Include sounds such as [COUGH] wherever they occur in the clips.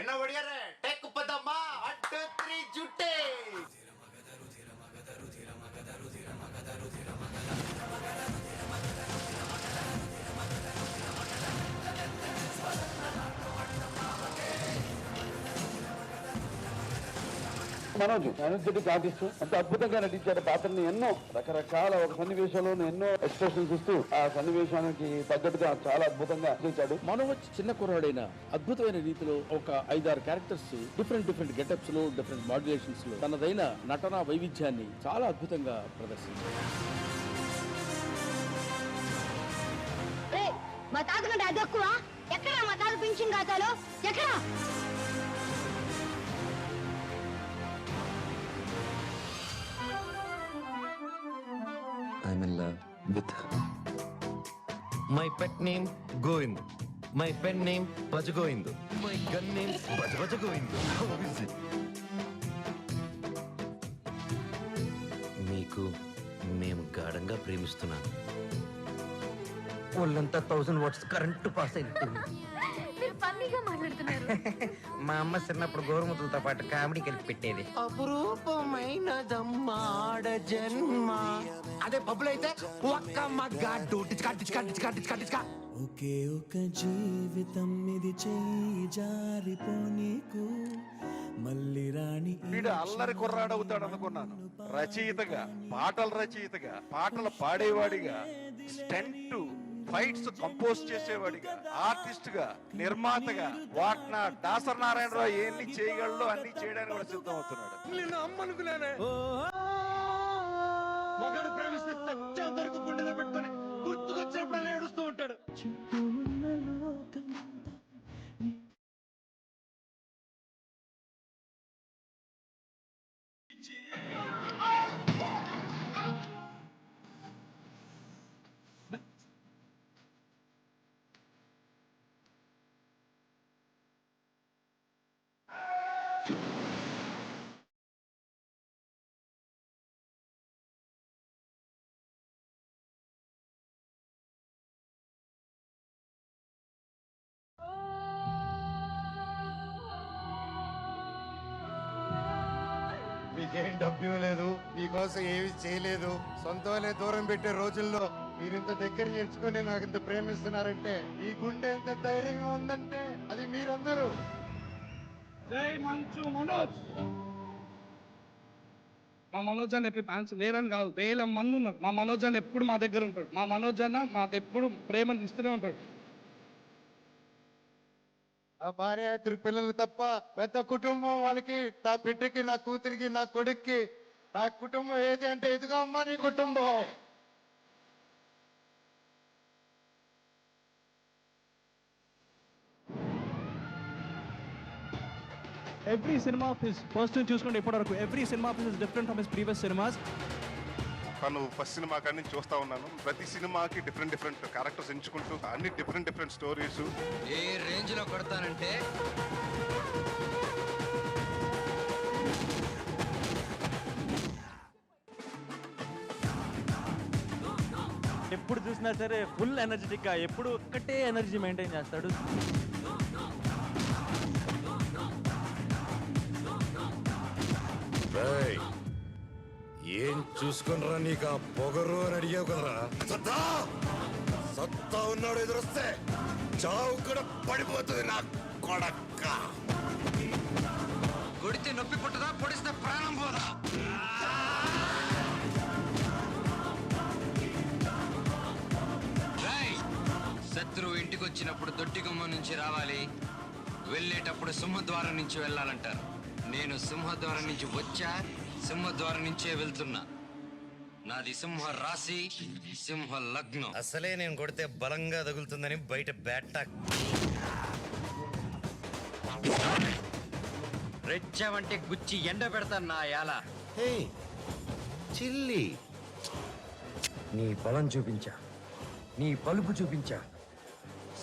என்ன ஒடியாரு? டேக் பதம்மா ஒன் டூ த்ரீ ஜுட்டே! మనోజ్ ఎనర్జెటిక్ ఆర్టిస్ట్ అంత అద్భుతంగా నటించాడు పాత్రని ఎన్నో రకరకాల ఒక సన్నివేశంలో ఎన్నో ఎక్స్ప్రెషన్స్ ఇస్తూ ఆ సన్నివేశానికి తగ్గట్టుగా చాలా అద్భుతంగా నటించాడు. మనోజ్ చిన్న కుర్రాడైన అద్భుతమైన రీతిలో ఒక ఐదారు క్యారెక్టర్స్ డిఫరెంట్ డిఫరెంట్ గెటప్స్లో డిఫరెంట్ మాడ్యులేషన్స్లో తనదైన నటన వైవిధ్యాన్ని చాలా అద్భుతంగా ప్రదర్శించాడు రే, మా తాత కంటే అది ఎక్కువ? ఎక్కడ మా తాత పింఛన్ ఖాతాలో? ఎక్కడ? With my pet name Govind my pen name బజ Govind my gun name బజ బజ గోవింద్ మీకు మేము గాఢంగా ప్రేమిస్తున్నాను ఒళ్ళంతా థౌసండ్ వాట్స్ కరెంటు పాస్ అయిపోయింది ఫన్నీగా మాట్లాడుతున్నారు. [LAUGHS] మా అమ్మ చిన్నప్పుడు గోరుముద్దలతో పాటు కామెడీ కలిపి పెట్టేది. అపురూపమైనదమ్మాడ జన్మ. అదే పబ్బులు అయితే ఒక్క మగ్గాడు టిచ్కా టిచ్కా టిచ్కా టిచ్కా టిచ్కా ఒకే ఒక జీవితం ఇది చెయ్యి జారిపోనీకు. మళ్ళీ రాణి వీడు అల్లరి కుర్రాడవుతాడు అనుకున్నాను. రచయితగా పాటల రచయితగా పాటలు పాడేవాడిగా స్టెంట్ ఫైట్స్ కంపోజ్ చేసేవాడిగా ఆర్టిస్ట్గా నిర్మాతగా వాట్న దాసర్ నారాయణరావు ఎన్ని చేయగలడో అన్ని చేయడానికి కూడా సిద్ధం అవుతున్నాడు నేను అమ్మనుకున్నానే మగాడు ప్రేమిస్తే సత్యం దొరికి గుండెలో పెట్టుకొని గుర్తుకొచ్చినప్పుడు ఏడుస్తూ ఉంటాడు. మీకేం డబ్బు లేదు మీకోసం ఏమి చేయలేదు. సొంత దూరం పెట్టే రోజుల్లో మీరు ఇంత దగ్గర నేర్చుకుని నాకు ఇంత ప్రేమిస్తున్నారంటే ఈ గుండె ఎంత ధైర్యంగా ఉందంటే అది మీరందరూ. జై మంచు మనోజ్. మా మనోజ్ అన్న ఎప్పుడు ఫ్యాన్స్ లేరని కాదు వేల మంది ఉన్నారు. మా మనోజ్ అన్న ఎప్పుడు మా దగ్గర ఉంటాడు. మా మనోజ్ అన్న మాకు ఎప్పుడు ప్రేమను ఇస్తూనే ఉంటాడు. ఆ భార్య ఇద్దరు పిల్లలు తప్ప పెద్ద కుటుంబం వాళ్ళకి నా బిడ్డకి నా కూతురికి నా కొడుక్కి. నా కుటుంబం ఏది అంటే ఇదిగో అమ్మా నీ కుటుంబం. ఎవ్రీ సినిమా హిస్ ఫస్ట్ చూసుకుంటే ఇప్పటివరకు. Every cinema is different from his previous cinemas తను ఫస్ట్ సినిమా కాడి నుంచి చూస్తా ఉన్నాను. ప్రతి సినిమాకి డిఫరెంట్ డిఫరెంట్ క్యారెక్టర్స్ ఎంచుకుంటూ అన్ని డిఫరెంట్ డిఫరెంట్ స్టోరీస్ ఏ రేంజ్లో కొడతానంటే? ఎప్పుడు చూసినా సరే ఫుల్ ఎనర్జెటిక్గా ఎప్పుడు ఒక్కటే ఎనర్జీ మెయింటైన్ చేస్తాడు. ఏం చూసుకునరా నీకు ఆ పొగరు అని అడిగావు కదరా? సత్తా! సత్తా ఉన్నాడు ఎదురొస్తే చావు కూడా పడిపోతుంది నా కొడక్క. కొడితే నొప్పి పుట్టదా పొడిస్తే ప్రాణం పోదా? రేయ్, శత్రువు ఇంటికి వచ్చినప్పుడు దొడ్డిగుమ్మ నుంచి రావాలి. వెళ్ళేటప్పుడు సింహద్వారం నుంచి వెళ్ళాలంటారు. నేను సింహద్వారం నుంచి వచ్చా సింహద్వారం నుంచే వెళ్తున్నా. నాది సింహ రాశి సింహ లగ్నం. అసలే నేను కొడితే బలంగా తగులుతుందని బయట బ్యాట్ రెచ్చావంటే గుచ్చి ఎండ పెడతాను నా యాల. చిల్లి. నీ బలం చూపించా నీ పలుపు చూపించా.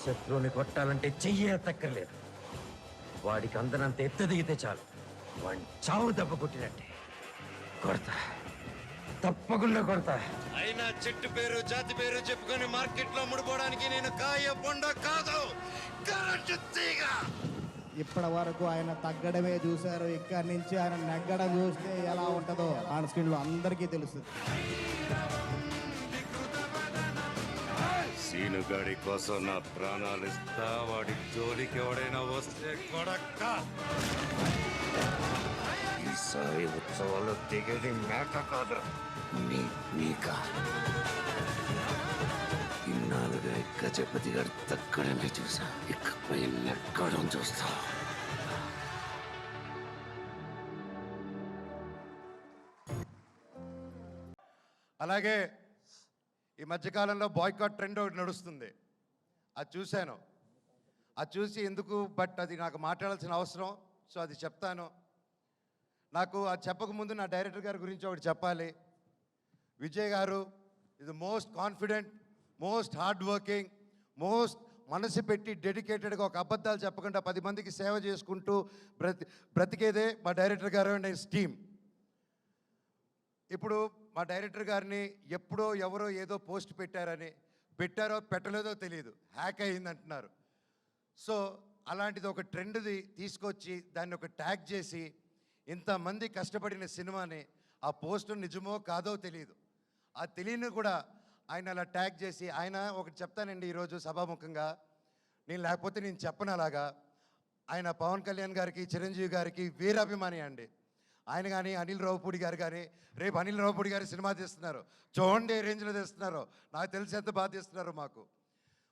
శత్రువుని కొట్టాలంటే చెయ్యే తక్కర్లేదు. వాడికి అందనంత ఎత్త దిగితే చాలు. వాడిని చావు దెబ్బ కొట్టినట్టే. కొడతా. తప్పకుండా కొడతా. అయినా చెట్టు పేరు జాతి పేరు చెప్పుకొని మార్కెట్లో ముడిపోవడానికి నేను కాయ బొండ కాదు. కరెంటు తీగ. ఇప్పటి వరకు ఆయన తగ్గడమే చూశారు. ఇక్కడి నుంచి ఆయన నెగ్గడం చూస్తే ఎలా ఉంటుందో ఆన్ స్క్రీన్లో అందరికీ తెలుస్తుంది సీనుగాడి కోసం నా ప్రాణాలు ఇస్తా. వాడి జోలికి ఎవడైనా వస్తే కొడక్క. ఈసారి ఉత్సవాలు దిగేది మేక కాదు నీ మీక ఇన్నాళ్ళుగా గజపతి గారు తగ్గడమే చూసా. ఇకపై నెక్కడం చూస్తా. అలాగే ఈ మధ్యకాలంలో బాయ్కాట్ ట్రెండ్ ఒకటి నడుస్తుంది. అది చూశాను. అది చూసి ఎందుకు? బట్ అది నాకు మాట్లాడాల్సిన అవసరం సో అది చెప్తాను. నాకు అది చెప్పకముందు నా డైరెక్టర్ గారి గురించి ఒకటి చెప్పాలి. విజయ్ గారు ఇది most confident most hard working most మనసు పెట్టి డెడికేటెడ్గా ఒక అబద్ధాలు చెప్పకుండా పది మందికి సేవ చేసుకుంటూ బ్రతి బ్రతికేదే మా డైరెక్టర్ గారు అండ్ హిస్ టీమ్ ఇప్పుడు మా డైరెక్టర్ గారిని ఎప్పుడో ఎవరో ఏదో పోస్ట్ పెట్టారని పెట్టారో పెట్టలేదో తెలియదు హ్యాక్ అయింది అంటున్నారు సో అలాంటిది ఒక ట్రెండ్ది తీసుకొచ్చి దాన్ని ఒక ట్యాగ్ చేసి ఇంతమంది కష్టపడిన సినిమాని ఆ పోస్ట్ నిజమో కాదో తెలియదు ఆ తెలియని కూడా ఆయన అలా ట్యాగ్ చేసి ఆయన ఒకటి చెప్తానండి ఈరోజు సభాముఖంగా నేను లేకపోతే నేను చెప్పను అలాగా. ఆయన పవన్ కళ్యాణ్ గారికి చిరంజీవి గారికి వీరాభిమాని అండి. ఆయన కానీ అనిల్ రావుపూడి గారు కానీ రేపు అనిల్ రావుపూడి గారి సినిమా తీస్తున్నారు. చూడండి ఏ రేంజ్లో తీస్తున్నారు. నాకు తెలిసి ఎంత బాగా తీస్తున్నారు మాకు.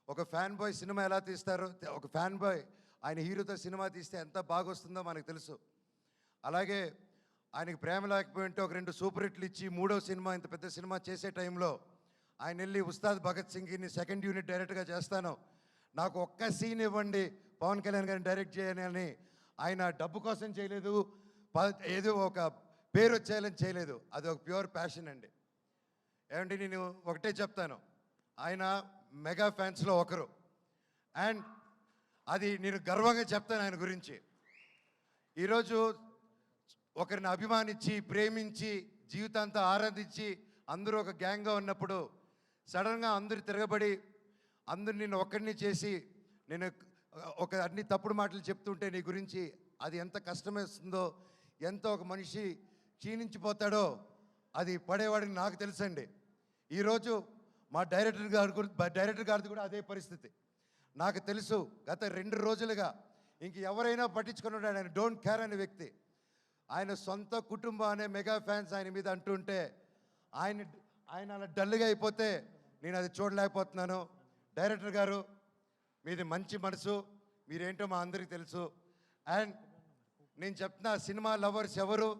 ఒక ఫ్యాన్ బాయ్ సినిమా ఎలా తీస్తారు? ఒక ఫ్యాన్ బాయ్ ఆయన హీరోతో సినిమా తీస్తే ఎంత బాగా వస్తుందో మనకు తెలుసు. అలాగే ఆయనకి ప్రేమ లేకపోయింటే ఒక రెండు సూపర్ హిట్లు ఇచ్చి మూడో సినిమా ఇంత పెద్ద సినిమా చేసే టైంలో ఆయన వెళ్ళి ఉస్తాద్ భగత్ సింగ్ని సెకండ్ యూనిట్ డైరెక్ట్గా చేస్తాను. నాకు ఒక్క సీన్ ఇవ్వండి పవన్ కళ్యాణ్ గారిని డైరెక్ట్ చేయని అని ఆయన డబ్బు కోసం చేయలేదు ఏదో ఒక పేరు వచ్చేయాలని చేయలేదు. అది ఒక ప్యూర్ ప్యాషన్ అండి. ఏమంటే నేను ఒకటే చెప్తాను. ఆయన మెగా ఫ్యాన్స్లో ఒకరు. అండ్ అది నేను గర్వంగా చెప్తాను ఆయన గురించి. ఈరోజు ఒకరిని అభిమానించి ప్రేమించి జీవితాంతా ఆరాధించి అందరూ ఒక గ్యాంగ్గా ఉన్నప్పుడు సడన్గా అందరు తిరగబడి అందరు నిన్ను ఒక్కడిని చేసి నేను ఒక అన్ని తప్పుడు మాటలు చెప్తుంటే నీ గురించి అది ఎంత కష్టమేస్తుందో ఎంత ఒక మనిషి క్షీణించిపోతాడో అది పడేవాడిని నాకు తెలుసండి. ఈరోజు మా డైరెక్టర్ గారి గురి డైరెక్టర్ గారిది కూడా అదే పరిస్థితి. నాకు తెలుసు గత రెండు రోజులుగా ఇంక ఎవరైనా పట్టించుకున్నాడు ఆయన డోంట్ కేర్ అనే వ్యక్తి. ఆయన సొంత కుటుంబం అనే మెగా ఫ్యాన్స్ ఆయన మీద అంటుంటే ఆయన ఆయన అలా డల్గా అయిపోతే నేను అది చూడలేకపోతున్నాను. డైరెక్టర్ గారు మీది మంచి మనసు మీరేంటో మా అందరికీ తెలుసు. అండ్ నేను చెప్తున్నా సినిమా లవర్స్ ఎవరు?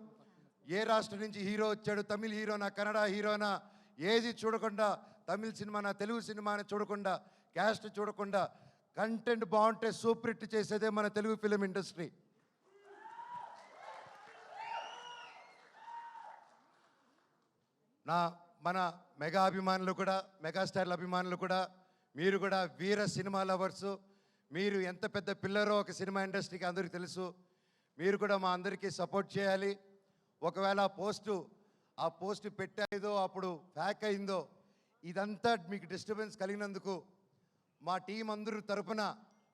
ఏ రాష్ట్రం నుంచి హీరో వచ్చాడు? తమిళ హీరోనా కన్నడ హీరోనా? ఏది చూడకుండా తమిళ సినిమానా తెలుగు సినిమానా చూడకుండా క్యాస్ట్ చూడకుండా కంటెంట్ బాగుంటే సూపర్ హిట్ చేసేదే మన తెలుగు ఫిలిం ఇండస్ట్రీ. నా మన మెగా అభిమానులు కూడా మెగాస్టార్ల అభిమానులు కూడా మీరు కూడా వీర సినిమా లవర్స్. మీరు ఎంత పెద్ద పిల్లరో ఒక సినిమా ఇండస్ట్రీకి అందరికీ తెలుసు. మీరు కూడా మా అందరికీ సపోర్ట్ చేయాలి. ఒకవేళ ఆ పోస్టు ఆ పోస్ట్ పెట్టేదో అప్పుడు ఫ్యాక్ అయిందో ఇదంతా మీకు డిస్టర్బెన్స్ కలిగినందుకు మా టీం అందరూ తరపున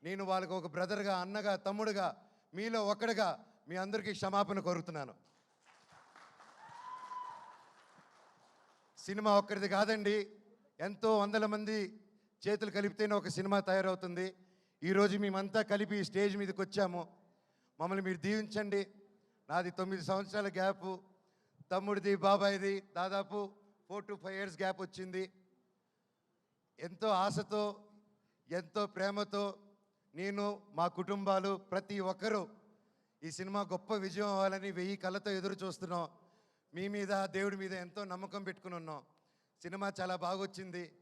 నేను వాళ్ళకు ఒక బ్రదర్గా అన్నగా తమ్ముడుగా మీలో ఒకడుగా మీ అందరికీ క్షమాపణ కోరుతున్నాను. సినిమా ఒక్కరిది కాదండి. ఎంతో వందల మంది చేతులు కలిపితేనే ఒక సినిమా తయారవుతుంది. ఈరోజు మేమంతా కలిపి స్టేజ్ మీదకి వచ్చాము. మమ్మల్ని మీరు దీవించండి. నాది తొమ్మిది సంవత్సరాల గ్యాప్. తమ్ముడిది బాబాయిది దాదాపు four to five years gap వచ్చింది. ఎంతో ఆశతో ఎంతో ప్రేమతో నేను మా కుటుంబాలు ప్రతి ఒక్కరూ ఈ సినిమా గొప్ప విజయం అవ్వాలని వెయ్యి కళ్ళతో ఎదురు చూస్తున్నాం. మీ మీద దేవుడి మీద ఎంతో నమ్మకం పెట్టుకుని ఉన్నాం. సినిమా చాలా బాగొచ్చింది.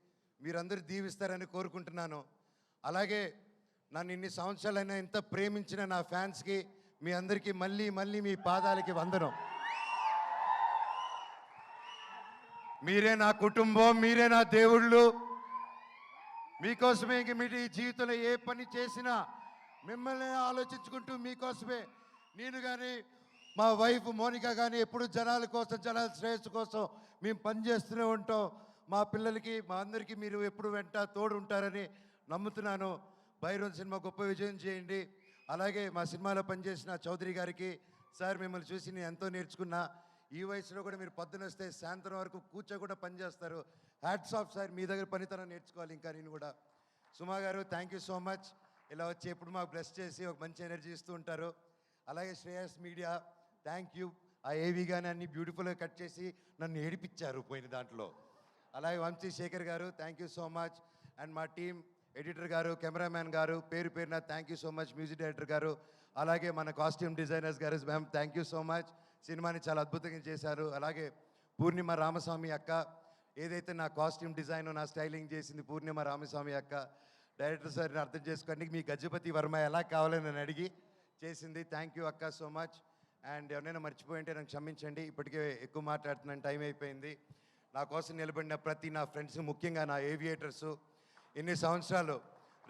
మీరందరూ దీవిస్తారని కోరుకుంటున్నాను. అలాగే నన్ను ఇన్ని సంవత్సరాలైనా ఎంత ప్రేమించిన నా ఫ్యాన్స్కి మీ అందరికీ మళ్ళీ మళ్ళీ మీ పాదాలకి వందనం. మీరే నా కుటుంబం మీరే నా దేవుళ్ళు. మీకోసమే ఇంక మీ జీవితంలో ఏ పని చేసినా మిమ్మల్ని ఆలోచించుకుంటూ మీకోసమే. నేను కానీ మా వైఫ్ మోనిక కానీ ఎప్పుడు జనాల కోసం జనాల శ్రేయస్సు కోసం మేము పనిచేస్తూనే ఉంటాం. మా పిల్లలకి మా అందరికీ మీరు ఎప్పుడు వెంట తోడు ఉంటారని నమ్ముతున్నాను. భైరవ్ సినిమా గొప్ప విజయం చేయండి. అలాగే మా సినిమాలో పనిచేసిన చౌదరి గారికి సార్ మిమ్మల్ని చూసి నేను ఎంతో నేర్చుకున్నా. ఈ వయసులో కూడా మీరు పొద్దున వస్తే సాయంత్రం వరకు కూర్చోకుండా పనిచేస్తారు హ్యాట్స్ ఆఫ్ సార్. మీ దగ్గర పనితనం నేర్చుకోవాలి ఇంకా నేను కూడా. సుమా గారు థ్యాంక్ యూ సో మచ్ ఇలా వచ్చి ఎప్పుడు మాకు బ్లెస్ చేసి ఒక మంచి ఎనర్జీ ఇస్తూ ఉంటారు. అలాగే శ్రేయస్ మీడియా థ్యాంక్ యూ. ఆ ఏవి కానీ అన్ని బ్యూటిఫుల్గా కట్ చేసి నన్ను ఏడిపించారు పోయిన దాంట్లో. అలాగే Vamsi Shekar garu thank you so much. And మా team editor garu cameraman garu పేరు పేరున thank you so much music director garu. అలాగే మన costume designers garu ma'am thank you so much. సినిమాని చాలా అద్భుతంగా చేశారు. అలాగే పూర్ణిమ రామస్వామి అక్క ఏదైతే నా కాస్ట్యూమ్ డిజైన్ నా స్టైలింగ్ చేసింది పూర్ణిమ రామస్వామి అక్క డైరెక్టర్ సార్ని అర్థం చేసుకోండి. మీ గజపతి వర్మ ఎలా కావాలని నన్ను అడిగి చేసింది. థ్యాంక్ యూ అక్క సో మచ్. అండ్ ఎవరైనా మర్చిపోయింటే నాకు క్షమించండి. ఇప్పటికే ఎక్కువ మాట్లాడుతున్నాను టైం అయిపోయింది. నా కోసం నిలబడిన ప్రతి నా ఫ్రెండ్స్ ముఖ్యంగా నా ఏవియేటర్స్ ఇన్ని సంవత్సరాలు?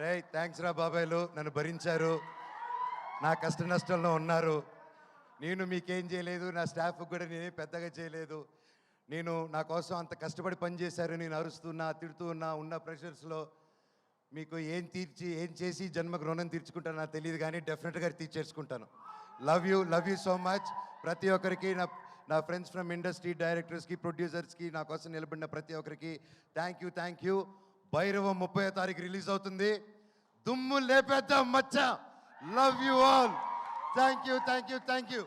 రే థ్యాంక్స్ రా బాబాయ్లు నన్ను భరించారు. నా కష్ట నష్టంలో ఉన్నారు. నేను మీకేం చేయలేదు నా స్టాఫ్ కూడా నేనేం పెద్దగా చేయలేదు. నేను నా కోసం అంత కష్టపడి పనిచేశారు నేను అరుస్తున్నా తిడుతూ ఉన్నా ఉన్న ప్రెషర్స్లో మీకు ఏం తీర్చి ఏం చేసి జన్మకు రుణం తీర్చుకుంటానో నాకు తెలియదు కానీ డెఫినెట్గా తీర్చేసుకుంటాను. Love you love you so much ప్రతి ఒక్కరికి నా నా ఫ్రెండ్స్ ఫ్రమ్ ఇండస్ట్రీ డైరెక్టర్స్కి ప్రొడ్యూసర్స్కి నా కోసం నిలబడిన ప్రతి ఒక్కరికి thank you thank you Bhairava ముప్పై తారీఖు రిలీజ్ అవుతుంది. దుమ్ము లేపేద్దాం మచ్చ. Love you all thank you thank you thank you